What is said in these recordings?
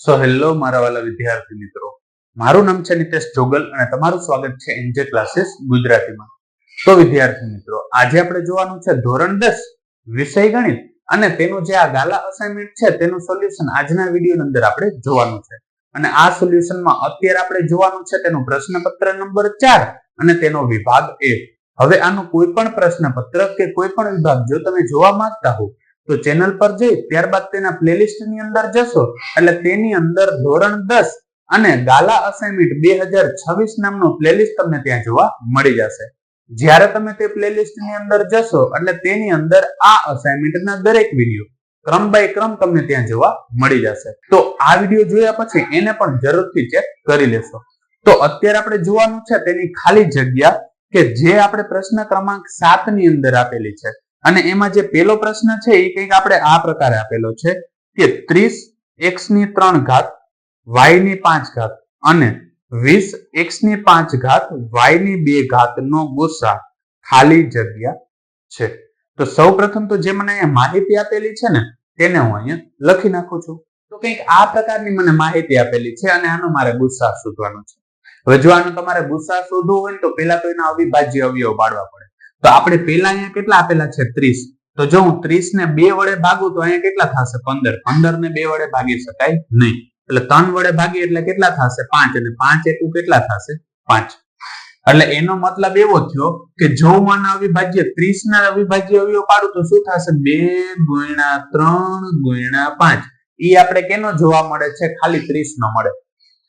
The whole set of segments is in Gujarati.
સો હેલો મારા વાલા વિદ્યાર્થી મિત્રો. મારું નામ છે નિતેશ જોગલ અને તમારું સ્વાગત છે એનજે ક્લાસીસ ગુજરાતીમાં. તો વિદ્યાર્થી મિત્રો, આજે આપણે જોવાનું છે ધોરણ દસ, વિષય ગણિત અને તેનું જે આ ગાલા અસાઇનમેન્ટ છે તેનું સોલ્યુશન આજના વીડિયો અંદર આપણે જોવાનું છે. અને આ સોલ્યુશનમાં અત્યારે આપણે જોવાનું છે તેનું પ્રશ્નપત્ર નંબર ચાર અને તેનો વિભાગ એક. હવે આનું કોઈ પણ પ્રશ્નપત્ર કે કોઈ પણ વિભાગ જો તમે જોવા માંગતા હો તો ચેનલ પર જઈ, ત્યારબાદ તેના પ્લેલિસ્ટની અંદર જશો. એટલે તેની અંદર ધોરણ દસ અને ગાલા અસાઇનમેન્ટ બે હજાર છવ્વીસ નામનો પ્લેલિસ્ટ તમને ત્યાં જોવા મળી જશે. જ્યારે તમે તે પ્લેલિસ્ટની અંદર જશો, એટલે તેની અંદર આ અસાઇનમેન્ટના દરેક વીડિયો ક્રમ બાય ક્રમ તમને ત્યાં જોવા મળી જશે. તો આ વીડિયો જોયા પછી એને પણ જરૂરથી ચેક કરી લેશો. તો અત્યારે આપણે જોવાનું છે તેની ખાલી જગ્યા કે જે આપણે પ્રશ્ન ક્રમાંક સાતની અંદર આપેલી છે. અને એમાં જે પેલો પ્રશ્ન છે એ કંઈક આપણે આ પ્રકારે આપેલો છે કે ત્રીસ એક્સની ત્રણ ઘાત વાયની પાંચ ઘાત અને વીસ એક્સની પાંચ ઘાત વાયની બે ઘાત નો ગુસ્સા ખાલી જગ્યા છે. તો સૌ પ્રથમ તો જે મને માહિતી આપેલી છે ને, તેને હું અહીંયા લખી નાખું છું. તો કંઈક આ પ્રકારની મને માહિતી આપેલી છે અને આનો મારે ગુસ્સા શોધવાનો છે. હવે જો આનો તમારે ગુસ્સા શોધવો હોય તો પેલા તો એના અવિભાજ્ય અવયવ પાડવા પડે. તો આપણે પેલા અહીંયા કેટલા આપેલા છે? ત્રીસ. તો જો હું ત્રીસ ને બે વડે ભાગું તો અહીંયા કેટલા થશે? પંદર. પંદર ને બે વડે ભાગી શકાય નહીં. એટલે ત્રણ વડે ભાગી એટલે કેટલા થશે? પાંચ. અને પાંચ એકું કેટલા થશે? પાંચ. એટલે એનો મતલબ એવો થયો કે જો હું અવિભાજ્ય ત્રીસ ના અવિભાજ્ય અવયવ પાડું તો શું થશે? બે ગુણ્યા ત્રણ ગુણ્યા પાંચ. એ આપણે કેનો જોવા મળે છે? ખાલી ત્રીસ નો મળે.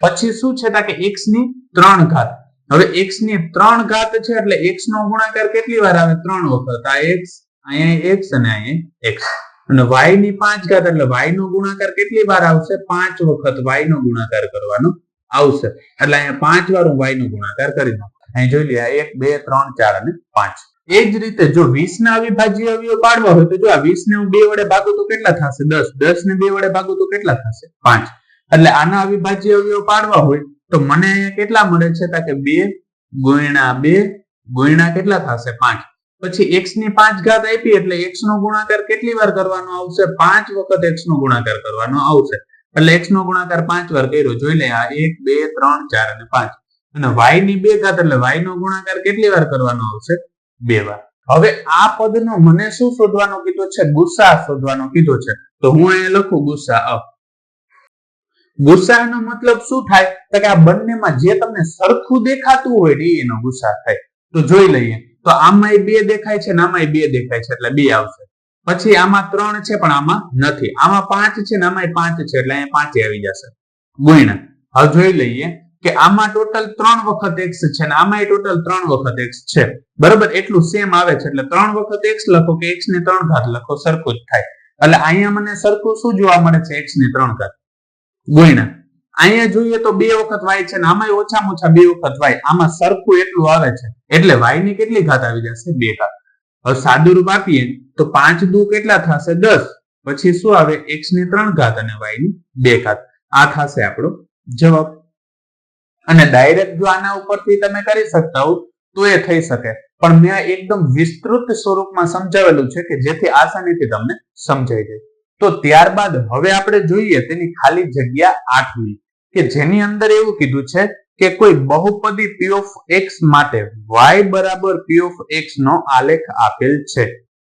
પછી શું છે? કે એક્સની ત્રણ ઘાત. હવે એક્સની ત્રણ ઘાત છે એટલે x નો ગુણાકાર કેટલી વાર આવે? ત્રણ વખત. આ x, અહીંયા x અને અહીંયા એક્સ અને વાયની પાંચ ઘાત એટલે y નો ગુણાકાર કેટલી વાર આવશે? પાંચ વખત y નો ગુણાકાર કરવાનો આવશે. એટલે અહીંયા પાંચ વાર હું વાય નો ગુણાકાર કરી દઉં અહીં જોઈ લે એક, બે, ત્રણ, ચાર અને પાંચ. એ જ રીતે જો વીસ ના અવિભાજ્ય અવયવ પાડવા હોય તો જો આ વીસ ને હું બે વડે ભાગું તો કેટલા થશે? દસ. દસ ને બે વડે ભાગું તો કેટલા થશે? પાંચ. એટલે આના અવિભાજ્ય અવયવ પાડવા હોય તો મને કેટલા મળે છે કે બે ગુણ્યા બે ગુણ્યા કેટલા થશે પાંચ? પછી એક્સની પાંચ ઘાત આપી એટલે એક્સ નો ગુણાકાર કેટલી વાર કરવાનો આવશે? પાંચ વખત એક્સ નો ગુણાકાર કરવાનો આવશે. એટલે એક્સ નો ગુણાકાર પાંચ વાર કર્યો, જોઈ લે, આ એક, બે, ત્રણ, ચાર અને પાંચ. અને વાયની બે ઘાત એટલે વાય નો ગુણાકાર કેટલી વાર કરવાનો આવશે? બે વાર. હવે આ પદનો મને શું શોધવાનો કીધો છે? ગુસ્સા શોધવાનો કીધો છે. તો હું અહીંયા લખું ગુસ્સા અ ગુસ્સાનો મતલબ શું થાય? તો કે આ બંનેમાં જે તમને સરખું દેખાતું હોય ને એનો ગુસ્સા થાય. તો જોઈ લઈએ. તો આમાં બે દેખાય છે ને આમાંય બે દેખાય છે, એટલે બે આવશે. પછી આમાં ત્રણ છે, પણ આમાં નથી. આમાં પાંચ છે ને આમાં પાંચ છે, એટલે અહીંયા પાંચે આવી જશે. ગુણ્યા. હવે જોઈ લઈએ કે આમાં ટોટલ ત્રણ વખત એક્સ છે ને આમાં ટોટલ ત્રણ વખત એક્સ છે. બરોબર? એટલું સેમ આવે છે, એટલે ત્રણ વખત એક્સ લખો કે એક્સ ને ત્રણ ઘાત લખો, સરખું જ થાય. એટલે અહીંયા મને સરખું શું જોવા મળે છે? એક્સ ને ત્રણ ઘાત. ગુણ્યા. અહીંયા જોઈએ તો બે વખત વાય છે આમાં ઓછામાં ઓછા બે વખત વાય. આમાં સરખું એટલું આવે છે. એટલે વાયની કેટલી ઘાત આવી જશે? બે ઘાત. હવે સાદું રૂપ આપીએ તો પાંચ દુ કેટલા થશે? દસ. પછી શું આવે? એક્સની ત્રણ ઘાત અને વાયની બે ઘાત. આ થશે આપણો જવાબ. અને ડાયરેક્ટ જો આના ઉપરથી તમે કરી શકતા હો, તો એ થઈ શકે. પણ મેં એકદમ વિસ્તૃત સ્વરૂપમાં સમજાવેલું છે કે જેથી આસાનીથી તમને સમજાઈ જાય. તો ત્યારબાદ હવે આપણે જોઈએ તેની ખાલી જગ્યા આઠમી કે જેની અંદર એવું કીધું છે કે કોઈ બહુપદી પી ઓફ એક્સ માટે વાય બરાબર પી ઓફ એક્સ નો આલેખ આપેલ છે.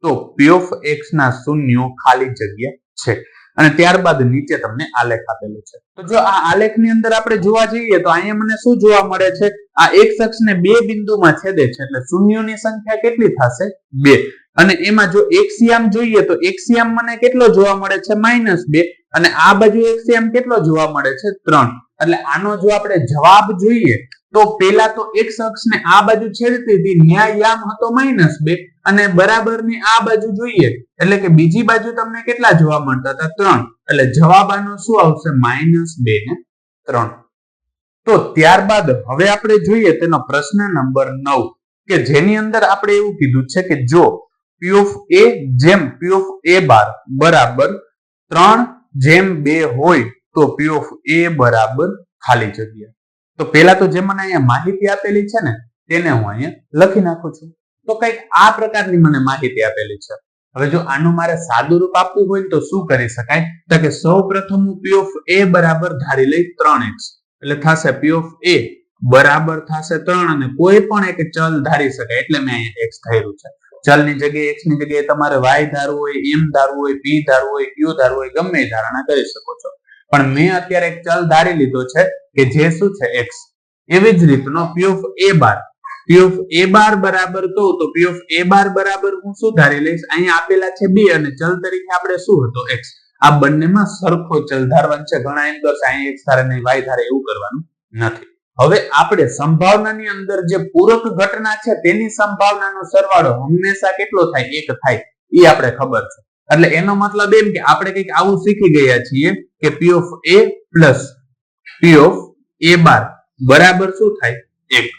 તો પી ઓફ એક્સ ના શૂન્યો ખાલી જગ્યા છે. અને ત્યારબાદ નીચે તમને આલેખ આપેલો છે. તો જો આ આલેખની અંદર આપણે જોવા જઈએ તો અહીંયા મને શું જોવા મળે છે? આ એક અક્ષને બે બિંદુમાં છેદે છે, એટલે શૂન્યોની સંખ્યા કેટલી થશે? બે. અને એમાં જો એક્સિયામ જોઈએ તો એક્સિયામ મને કેટલો જોવા મળે છે? માઇનસ બે. અને આ બાજુ એક્સિયામ કેટલો જોવા મળે છે? ત્રણ. એટલે આનો જો આપણે જવાબ જોઈએ, તો પેલા તો એક્સ અક્ષને આ બાજુ છેડતી હતી ન્યાયામ હતો માઇનસ બે. અને બરાબરની આ બાજુ જોઈએ, એટલે કે બીજી બાજુ તમને કેટલા જોવા મળતા હતા? ત્રણ. એટલે જવાબ આનો શું આવશે? માઇનસ બે ને ત્રણ. તો ત્યારબાદ હવે આપણે જોઈએ તેનો પ્રશ્ન નંબર નવ, કે જેની અંદર આપણે એવું કીધું છે કે જો પી ઓફ એ જેમ પી ઓફ એ બાર બરાબર ત્રણ જેમ બે હોય તો પી ઓફ એ બરાબર ખાલી જગ્યા. તો પેલા તો જે મને અહીંયા માહિતી આપેલી છે ને, તેને હું અહીંયા લખી નાખું છું. તો કંઈક આ પ્રકારની મને માહિતી આપેલી છે. હવે જો આનું મારે સાદું રૂપ આપવું હોય તો શું કરી શકાય? તો કે સૌ પ્રથમ હું પી ઓફ એ બરાબર ધારી લઈ ત્રણ એક્સ એટલે થશે પી ઓફ એ બરાબર થશે ત્રણ અને કોઈ પણ એક ચલ ધારી શકાય. એટલે મેં અહીંયા એક્સ ધાર્યું છે. ચલની જગ્યાએ એક્સની જગ્યાએ તમારે વાય ધારવું હોય, એમ ધારવું હોય પી ધારવું હોય, ક્યુ ધારવું હોય, ગમે ધારણા કરી શકો છો. પણ મેં અત્યારે એક ચલ ધારી લીધો છે કે જે શું છે? એક્સ. એવી જ રીતનો પી એ બાર. પી ઓફ એ બાર બરાબર કહું તો પી એ બાર બરાબર હું શું ધારી લઈશ? અહીંયા આપેલા છે બે અને ચલ તરીકે આપણે શું હતો? એક્સ. આ બંનેમાં સરખો ચલ ધારવાનું છે. ઘણા એમ કરશે અહીંયા એક્સ ધારે નહીં, વાય ધારે એવું કરવાનું નથી. હવે આપણે સંભાવનાની અંદર જે પૂરક ઘટના છે, તેની સંભાવનાનો સરવાળો હંમેશા કેટલો થાય? એક થાય. એ આપણે ખબર છે. એટલે એનો મતલબ એમ કે આપણે કંઈક આવું શીખી ગયા છીએ કે P of A plus P of A bar. બરાબર શું થાય? એક.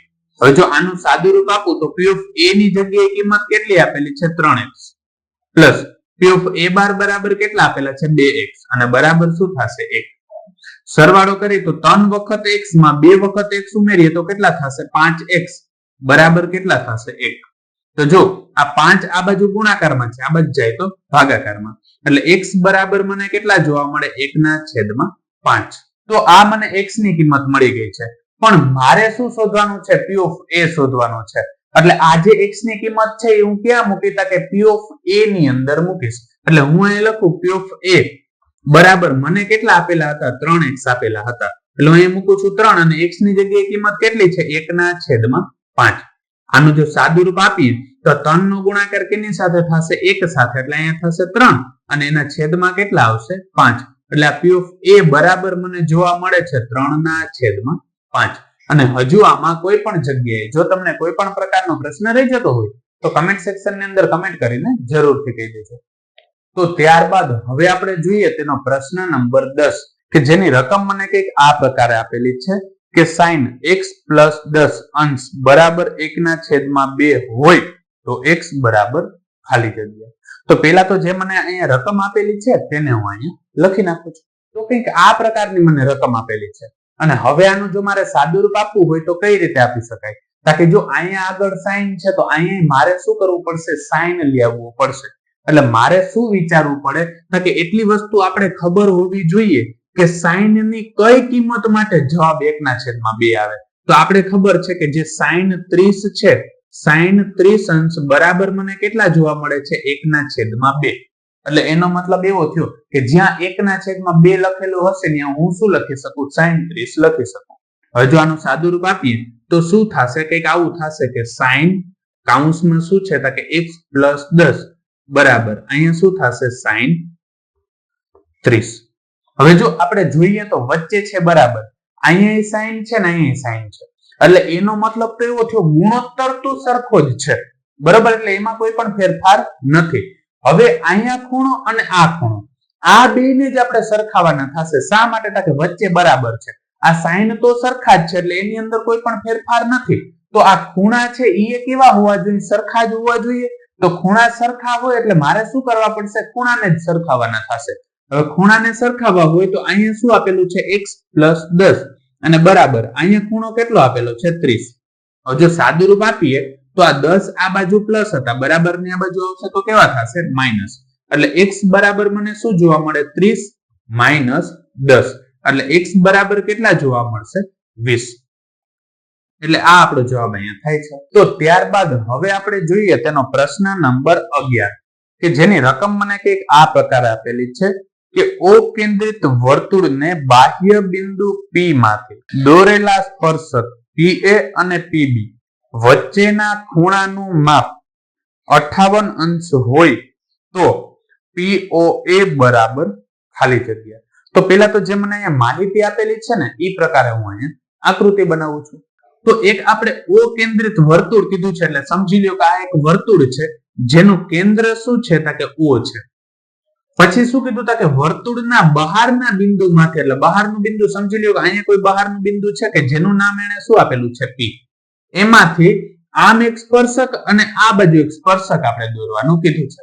હવે જો આનું સાદું રૂપ આપું તો પી ઓફ એ ની જગ્યાએ કિંમત કેટલી આપેલી છે? ત્રણ X plus P of A bar બરાબર કેટલા આપેલા છે? બે એક્સ અને બરાબર શું થશે? એક. સરવાળો કરીએ તો ત્રણ વખત x માં બે વખત x ઉમેરીએ તો કેટલા થશે? પાંચ બરાબર કેટલા થશે? એક. તો જો આ પાંચ આ બાજુ ગુણાકારમાં છે, આ બાજુ જાય તો ભાગાકારમાં. એટલે x બરાબર મને કેટલા જોવા મળે? એકના છેદમાં પાંચ. તો આ મને એક્સની કિંમત મળી ગઈ છે. પણ મારે શું શોધવાનું છે? p ઓફ એ શોધવાનું છે. એટલે આ જે એક્સની કિંમત છે એ હું ક્યાં મૂકી? તા કે પી ઓફ એ ની અંદર મૂકીશ. એટલે હું અહીં લખું, p ઓફ એ બરાબર. મને કેટલા આપેલા હતા? ત્રણ એક્સ આપેલા હતા. એટલે હું અહીં મૂકું છું ત્રણ અને એક્સની જગ્યાએ કિંમત કેટલી છે? એકના છેદમાં પાંચ. આનું જો સાદું રૂપ આપીએ, તો ત્રણ નો ગુણાકાર કેની સાથે થશે? એક સાથે. એટલે અહીંયા થશે ત્રણ અને એના છેદમાં કેટલા આવશે? પાંચ. એટલે આ પી ઓફ એ બરાબર મને જોવા મળે છે ત્રણ ના છેદમાં પાંચ. અને હજુ આમાં કોઈ પણ જગ્યાએ, જો તમને કોઈ પણ પ્રકારનો પ્રશ્ન રહી જતો હોય, તો કમેન્ટ સેક્શનની અંદર કમેન્ટ કરીને જરૂરથી કહી દેજો. તો ત્યારબાદ હવે આપણે જોઈએ તેનો પ્રશ્ન નંબર દસ, કે જેની રકમ મને કંઈક આ પ્રકારે આપેલી છે, કે સાઈન એક્સ પ્લસ દસ અંશ બરાબર એકના છેદમાં બે હોય, તો એક્સ બરાબર ખાલી જગ્યા. તો પેલા તો જે મને અહીંયા રકમ આપેલી છે, તેને હું અહીંયા લખી નાખું છું. તો કંઈક આ પ્રકારની મને રકમ આપેલી છે. અને હવે આનું જો મારે સાદું રૂપ આપવું હોય, તો કઈ રીતે આપી શકાય? તાકે જો અહીંયા આગળ સાઈન છે, તો અહીંયા મારે શું કરવું પડશે? સાઈન લઈ આવવું પડશે. એટલે મારે શું વિચારવું પડે? કે એટલી વસ્તુ આપણે ખબર હોવી જોઈએ કે સાઈનની કઈ કિંમત માટે જવાબ એકના છેદમાં બે આવે. તો આપણે ખબર છે કે જે સાઈન ત્રીસ છે, સાઈન ત્રીસ અંશ બરાબર મને કેટલા જોવા મળે છે? એકના છેદમાં બે. એટલે એનો મતલબ એવો થયો કે જ્યાં એકના છેદમાં બે લખેલું હશે, ત્યાં હું શું લખી શકું? સાઈન ત્રીસ લખી શકું. હવે જો આનું સાદું રૂપ આપીએ, તો શું થશે? કંઈક આવું થશે કે સાઈન કાઉન્સમાં શું છે? કે એક્સ પ્લસ દસ. બરાબર. અહીંયા શું થશે? સાઈન ત્રીસ. હવે જો આપણે જોઈએ તો વચ્ચે છે બરાબર. અહીંયા સાઈન છે ને અહીંયા સાઈન છે. એટલે એનો મતલબ તો એવો થયો, ગુણોત્તર તો સરખો જ છે. બરાબર? એટલે એમાં કોઈ પણ ફેરફાર નથી. હવે અહીંયા ખૂણો અને આ ખૂણો. આ બેને જ આપણે સરખાવાના થશે. શા માટે? કે વચ્ચે બરાબર છે. આ સાઈન તો સરખા જ છે, એટલે એની અંદર કોઈ પણ ફેરફાર નથી. તો આ ખૂણા છે એ કેવા હોવા જોઈએ? સરખા જ હોવા જોઈએ? તો ખૂણા સરખા હોય એટલે મારે શું કરવા પડશે? ખૂણાને જ સરખાવાના થશે. હવે ખૂણાને સરખાવા હોય તો અહીંયા શું આપેલું છે? એક્સ પ્લસ અને બરાબર, અહીંયા ખૂણો કેટલો આપેલો છે? ત્રીસ. હવે જો સાદું રૂપ આપીએ, તો આ દસ આ બાજુ પ્લસ હતા. બરાબરની આ બાજુ આવશે તો કેવા થશે? માઇનસ એટલે એક્સ બરાબર મને શું જોવા મળે? ત્રીસ માઇનસ દસ. એટલે એક્સ બરાબર કેટલા જોવા મળશે? વીસ. એટલે આ આપણો જવાબ અહીંયા થાય છે. તો ત્યારબાદ હવે આપણે જોઈએ તેનો પ્રશ્ન નંબર અગિયાર, કે જેની રકમ મને કંઈક આ પ્રકાર આપેલી છે કે ઓ કેન્દ્રિત વર્તુળને બાહ્ય બિંદુ પી માંથી દોરેલા સ્પર્શક પી એ અને પીબી વચ્ચેના ખૂણાનું માપ અઠાવન અંશ હોય તો એ બરાબર ખાલી જગ્યા. તો પેલા તો જે મને અહીંયા માહિતી આપેલી છે ને એ પ્રકારે હું અહીંયા આકૃતિ બનાવું છું. તો એક આપણે ઓ કેન્દ્રિત વર્તુળ કીધું છે એટલે સમજી લો કે આ એક વર્તુળ છે. જેનું કેન્દ્ર શું છે? કે ઓ છે. પછી શું કીધું? કે વર્તુળના બહારના બિંદુમાંથી, એટલે બહારનું બિંદુ સમજી લો કે અહીંયા કોઈ બહારનું બિંદુ છે કે જેનું નામ એને શું આપેલું છે? પી. એમાંથી આમ એક સ્પર્શક અને આ બાજુ એક સ્પર્શક આપણે દોરવાનું કીધું છે.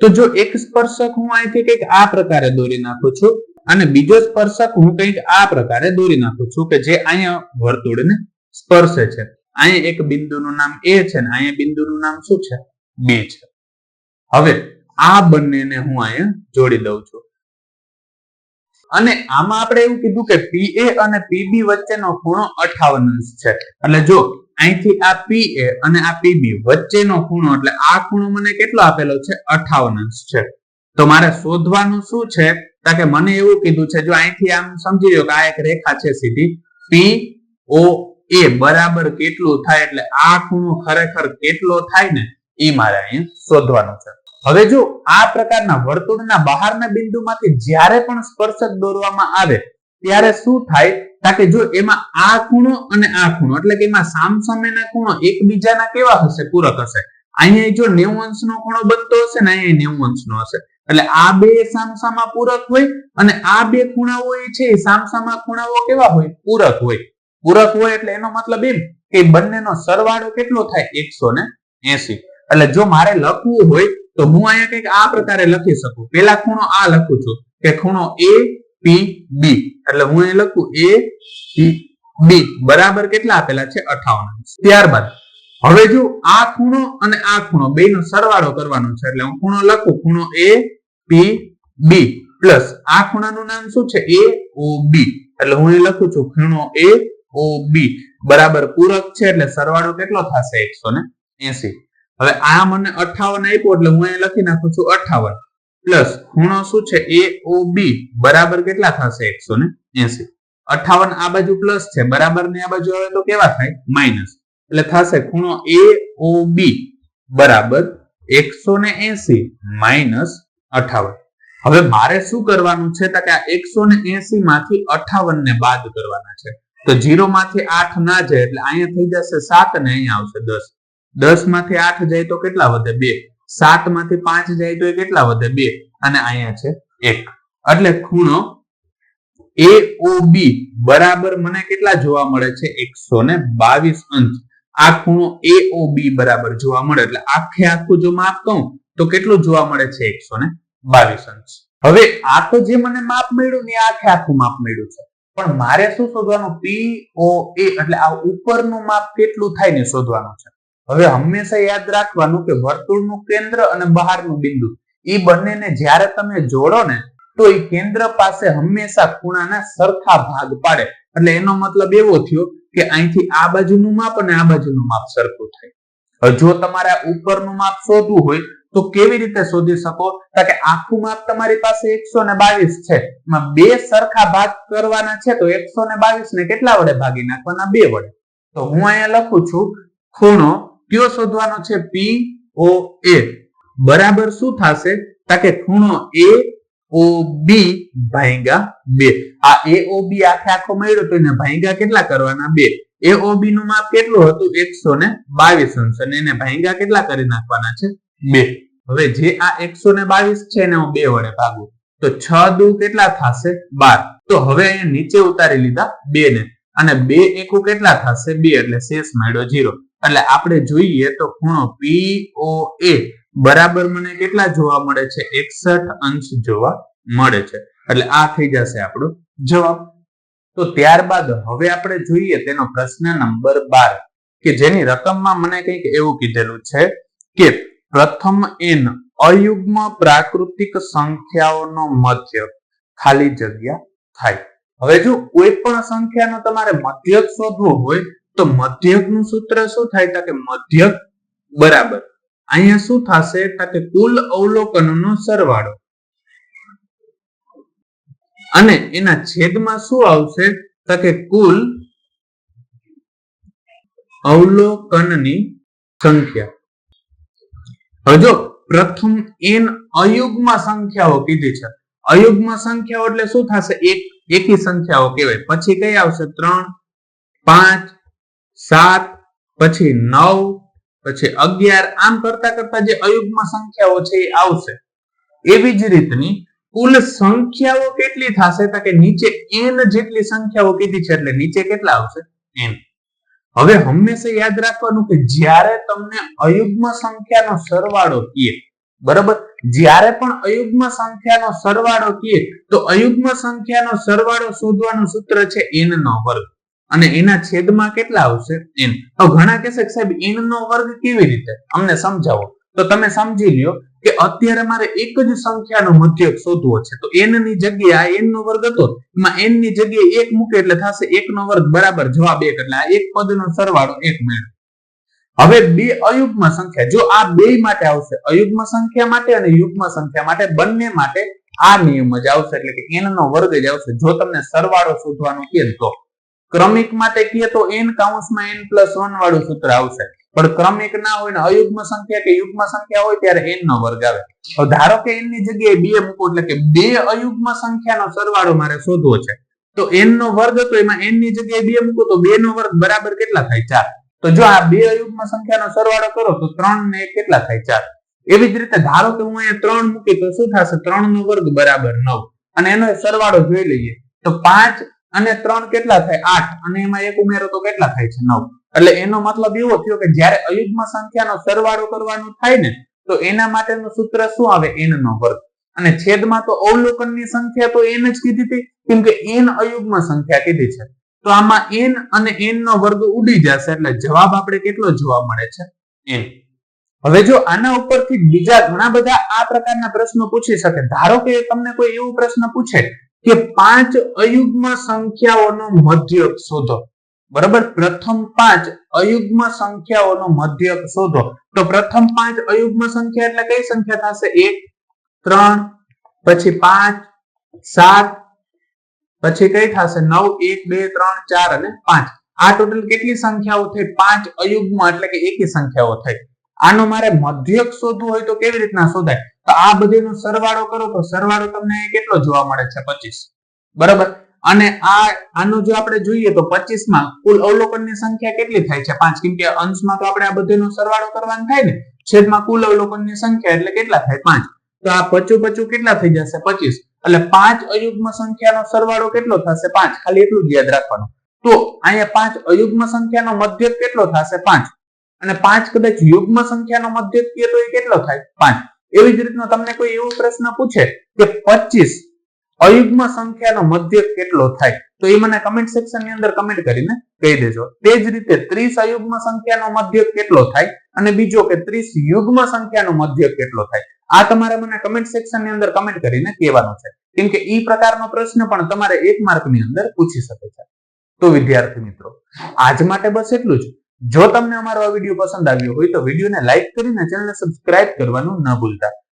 તો જો એક સ્પર્શક હું અહીંથી કંઈક આ પ્રકારે દોરી નાખું છું અને બીજો સ્પર્શક હું કંઈક આ પ્રકારે દોરી નાખું છું કે જે અહીંયા વર્તુળને સ્પર્શે છે. અહીંયા એક બિંદુનું નામ એ છે ને અહીંયા બિંદુનું નામ શું છે? બી છે. હવે આ બંનેને હું અહીંયા જોડી દઉં છું. અને આમાં આપણે એવું કીધું કે પીએ અને પીબી વચ્ચેનો ખૂણો અઠાવન અંશ છે. એટલે જો અહીંથી આ પીએ અને આ પીબી વચ્ચેનો ખૂણો, એટલે આ ખૂણો મને કેટલો આપેલો છે? અઠાવન અંશ છે. તો મારે શોધવાનું શું છે? તો કે મને એવું કીધું છે, જો અહીંથી આમ સમજી લો કે આ એક રેખા છે સીધી પી ઓ એ બરાબર કેટલું થાય એટલે આ ખૂણો ખરેખર કેટલો થાય ને એ મારે અહીંયા શોધવાનું છે. હવે જો આ પ્રકારના વર્તુળના બહારના બિંદુમાંથી જ્યારે પણ સ્પર્શક દોરવામાં આવે, ત્યારે શું થાય? તા જો એમાં આ ખૂણો અને આ ખૂણો, એટલે કે એમાં સામસામેના ખૂણો એકબીજાના કેવા હશે? પૂરક હશે. અહીંયા જો નેવું અંશનો ખૂણો બનતો હશે ને અહીંયા નેવું અંશનો હશે. એટલે આ બે સામસામા પૂરક હોય અને આ બે ખૂણાઓ છે, એ સામસામા ખૂણાઓ કેવા હોય? પૂરક હોય. પૂરક હોય એટલે એનો મતલબ એમ કે બંનેનો સરવાળો કેટલો થાય? એકસો ને એસી. એટલે જો મારે લખવું હોય તો હું અહીંયા કંઈક આ પ્રકારે લખી શકું. પેલા ખૂણો આ લખું છું કે ખૂણો એ પી બી એટલે હું અહીં લખું એ પી બી બરાબર કેટલા આપેલા છે? અઠાવન. ત્યારબાદ, હવે જો આ ખૂણો અને આ ખૂણો બે નો સરવાળો કરવાનો છે, એટલે હું ખૂણો લખું. ખૂણો એ પી બી પ્લસ આ ખૂણાનું નામ શું છે? એ ઓ બી એટલે હું અહીં લખું છું, ખૂણો એ ઓ બી બરાબર, પૂરક છે એટલે સરવાળો કેટલો થશે? એકસો ને એસી. હવે આ મને અઠાવન આપ્યો એટલે હું અહીંયા લખી નાખું છું અઠાવન. પ્લસ ખૂણો શું છે? એ ઓ બી બરાબર કેટલા થશે? એકસો ને એસી. અઠાવન આ બાજુ પ્લસ છે. બરાબર ને આ બાજુ આવે તો કેવા થાય? માઇનસ. એટલે થશે ખૂણો એ ઓ બી બરાબર એકસો ને એસી માઇનસ અઠાવન. હવે મારે શું કરવાનું છે? તો કે આ એકસો ને એસી માંથી અઠાવન ને બાદ કરવાના છે. તો જીરો માંથી આઠ ના જાય એટલે અહીંયા થઈ જશે સાત ને અહીંયા આવશે દસ. દસમાંથી આઠ જાય તો કેટલા વધે બે? સાતમાંથી પાંચ જાય તો કેટલા વધે બે? અને અહીંયા છે એક. એટલે ખૂણો એ બી બરાબર મને કેટલા જોવા મળે છે? એકસો ને બાવીસ અંશ. આ ખૂણો એ બી બરાબર જોવા મળે એટલે આખે આખું જો માપ કહું, તો કેટલું જોવા મળે છે? એકસો ને બાવીસ અંશ. હવે આ તો જે મને માપ મળ્યું ને આખે આખું માપ મળ્યું છે. પણ મારે શું શોધવાનું? પી ઓ એ એટલે આ ઉપરનું માપ કેટલું થાય ને શોધવાનું છે. હવે હંમેશા યાદ રાખવાનું કે વર્તુળનું કેન્દ્ર અને બહારનું બિંદુ. એ બંનેને જ્યારે તમે જોડો ને, તો એ કેન્દ્ર પાસે હંમેશા ખૂણાના સરખા ભાગ પાડે. એટલે એનો મતલબ એવો થયો કે અહીંથી આ બાજુનું માપ અને આ બાજુનું માપ સરખું થાય. જો તમારે ઉપરનું માપ શોધવું હોય તો કેવી રીતે શોધી શકો? તો કે આખું માપ તમારી પાસે એકસો ને બાવીસ છે. એમાં બે સરખા ભાગ કરવાના છે તો એકસો ને બાવીસ ને કેટલા વડે ભાગી નાખવાના? બે વડે. તો હું અહીંયા લખું છું, ખૂણો કયો શોધવાનો છે? પી ઓ એ બરાબર શું થશે? કે ખૂણો એ ઓ બી ભાંગા બે. આ એ ઓ બી આખે આખો મળ્યો તો એને ભાંગા કેટલા કરવાના? બે. એ ઓ બી નું માપ કેટલું હતું? એકસો ને બાવીસ અંશ. અને એને ભાંગા કેટલા કરી નાખવાના છે? બે. હવે જે આ એકસો ને બાવીસ છે એને હું બે વડે ભાગું. તો છ દુ કેટલા થશે? બાર. તો હવે અહીંયા નીચે ઉતારી લીધા બે ને. અને બે એકુ કેટલા થશે? બે, એટલે શેષ મળ્યો જીરો. એટલે આપણે જોઈએ તો ખૂણો પી ઓ એ બરાબર મને કેટલા જોવા મળે છે? એકસઠ અંશ જોવા મળે છે. એટલે આ થઈ જશે આપણો જવાબ. તો ત્યારબાદ હવે આપણે જોઈએ તેનો પ્રશ્ન નંબર બાર, કે જેની રકમમાં મને કંઈક એવું કીધેલું છે કે પ્રથમ એન, અયુગ્મ પ્રાકૃતિક સંખ્યાઓનો મધ્ય, ખાલી જગ્યા થાય. હવે જો કોઈ પણ સંખ્યાનો તમારે મધ્યક શોધવો હોય, તો મધ્યકનું સૂત્ર શું થાય? કે મધ્યક બરાબર. અહીંયા શું થશે? તો કે કુલ અવલોકનોનો સરવાળો. અને એના છેદમાં શું આવશે? તો કે કુલ અવલોકનની સંખ્યા. હવે જો પ્રથમ એન અયુગ્મ સંખ્યાઓ કીધી છે. અયુગ્મ સંખ્યાઓ એટલે શું થશે? એક, એકી સંખ્યાઓ કહેવાય. પછી કઈ આવશે? ત્રણ, પાંચ, સાત, પછી નવ, પછી અગિયાર. આમ કરતા કરતા જે અયુગ્મ સંખ્યાઓ છે એ આવશે. એવી જ રીતની કુલ સંખ્યાઓ કેટલી થશે? તો કે નીચે એન જેટલી સંખ્યાઓ કીધી છે, એટલે નીચે કેટલા આવશે? એન. હવે હંમેશા યાદ રાખવાનું કે જ્યારે તમને અયુગ્મ સંખ્યાનો સરવાળો કીએ, બરાબર? જ્યારે પણ અયુગ્મ સંખ્યાનો સરવાળો કીએ, તો અયુગ્મ સંખ્યાનો સરવાળો શોધવાનું સૂત્ર છે એન નો વર્ગ. અને એના છેદમાં કેટલા આવશે? એન તો ઘણા કહેશે સાહેબ એન નો વર્ગ કેવી રીતે? અમને સમજાવો. તો તમે સમજી લ્યો કે અત્યારે મારે એક જ સંખ્યાનો મધ્યક શોધવો છે. તો n ની જગ્યાએ n નો વર્ગ હતો, એમાં n ની જગ્યાએ એક મૂકે એટલે થશે એક નો વર્ગ બરાબર જવાબ એક, એટલે આ એક પદનો સરવાળો એક મેળવો હવે બે અયુગ્મ સંખ્યા, જો આ બે માટે આવશે, અયુગ્મ સંખ્યા માટે અને યુગ્મ સંખ્યા માટે, બંને માટે આ નિયમ જ આવશે, એટલે કે n નો વર્ગ જ આવશે. જો તમને સરવાળો શોધવાનો કહે તો. ક્રમિક માટે કહીએ તો n કાઉન્સમાં n પ્લસ વન વાળું સૂત્ર આવશે. પણ ક્રમિક ના હોય ને અયુગ્મ સંખ્યા કે યુગ્મ સંખ્યા હોય ત્યારે એન નો વર્ગ આવે. ધારો કે એનની જગ્યાએ બે મૂકો એટલે કે બે અયુગ્મ સંખ્યાનો સરવાળો મારે શોધવો છે. તો એન નો વર્ગ તો એમાં એનની જગ્યાએ બે મૂકો તો બે નો વર્ગ બરાબર કેટલા થાય? ચાર. તો જો આ બે અયુગ્મ સંખ્યાનો સરવાળો કરો તો ત્રણ ને કેટલા થાય? ચાર. એવી જ રીતે ધારો કે હું અહીંયા ત્રણ મૂકી તો શું થશે? ત્રણ નો વર્ગ બરાબર નવ. અને એનો સરવાળો જોઈ લઈએ. તો પાંચ અને ત્રણ કેટલા થાય? આઠ. અને એમાં એક ઉમેરો તો કેટલા થાય છે? નવ. એટલે એનો મતલબ એવો થયો કે જ્યારે અયુગ્મ સંખ્યાનો સરવાળો કરવાનો થાય ને, તો એના માટેનું સૂત્ર શું આવે? n નો વર્ગ. અને છેદમાં તો અવલોકનની સંખ્યા તો n જ કીધી હતી, કેમ કે n અયુગ્મ સંખ્યા કીધી છે. તો આમાં n અને n નો વર્ગ ઉડી જશે, એટલે જવાબ આપણે કેટલો જોવા મળે છે? n. હવે જો આના ઉપરથી બીજા ઘણા બધા આ પ્રકારના પ્રશ્નો પૂછી શકે. ધારો કે તમને કોઈ એવો પ્રશ્ન પૂછે કે પાંચ અયુગ્મ સંખ્યાઓનો મધ્યક શોધો. બરાબર? પ્રથમ પાંચ અયુગ્મ સંખ્યાઓનો મધ્યક શોધો. તો પ્રથમ પાંચ અયુગ્મ સંખ્યા એટલે કઈ સંખ્યા થશે? એક, ત્રણ, પછી પાંચ, સાત, પછી કઈ થશે? નવ, એક, બે, ત્રણ, ચાર અને પાંચ. આ ટોટલ કેટલી સંખ્યાઓ થઈ? પાંચ અયુગ્મ એટલે કે એકી સંખ્યાઓ થઈ. આનો મારે મધ્યક શોધવું હોય તો કેવી રીતના શોધાય? તો આ બધીનો સરવાળો કરો તો સરવાળો તમને કેટલો જોવા મળે છે? પચીસ. બરાબર? અને આ, આનું જો આપણે જોઈએ તો પચીસમાં કુલ અવલોકનની સંખ્યા કેટલી થાય છે? પાંચ કેમ કે અંશમાં તો આપણે આ બધીનો સરવાળો કરવાનો થાય ને. છેદમાં કુલ અવલોકનની સંખ્યા એટલે કેટલા થાય? પાંચ. તો આ પચું પચું કેટલા થઈ જશે? પચીસ. એટલે પાંચ અયુગ્મ સંખ્યાનો સરવાળો કેટલો થશે? પાંચ. ખાલી એટલું જ યાદ રાખવાનું. તો અહીંયા પાંચ અયુગ્મ સંખ્યાનો મધ્યક કેટલો થશે? પાંચ. અને પાંચ કદાચ યુગ્મ સંખ્યાનો મધ્યક કહીએ તો એ કેટલો થાય? પાંચ. એવી જ રીતનો તમને કોઈ એવો પ્રશ્ન પૂછે કે પચીસ અયુગ્મ સંખ્યાનો મધ્ય કેટલો થાય? તો એ મને કમેન્ટ સેક્શનની અંદર કમેન્ટ કરીને કહી દેજો. તે જ રીતે ત્રીસ અયુગ્મ સંખ્યાનો મધ્ય કેટલો થાય? અને બીજો કે ત્રીસ યુગ્મ સંખ્યાનો મધ્ય કેટલો થાય? આ તમારે મને કમેન્ટ સેક્શનની અંદર કમેન્ટ કરીને કહેવાનું છે. કેમ કે ઈ પ્રકારનો પ્રશ્ન પણ તમારે એક માર્કની અંદર પૂછી શકે છે. તો વિદ્યાર્થી મિત્રો, આજ માટે બસ એટલું જ. જો તમને અમારો આ વીડિયો પસંદ આવ્યો હોય તો વિડીયોને લાઈક કરીને ચેનલને સબસ્ક્રાઇબ કરવાનું ન ભૂલતા.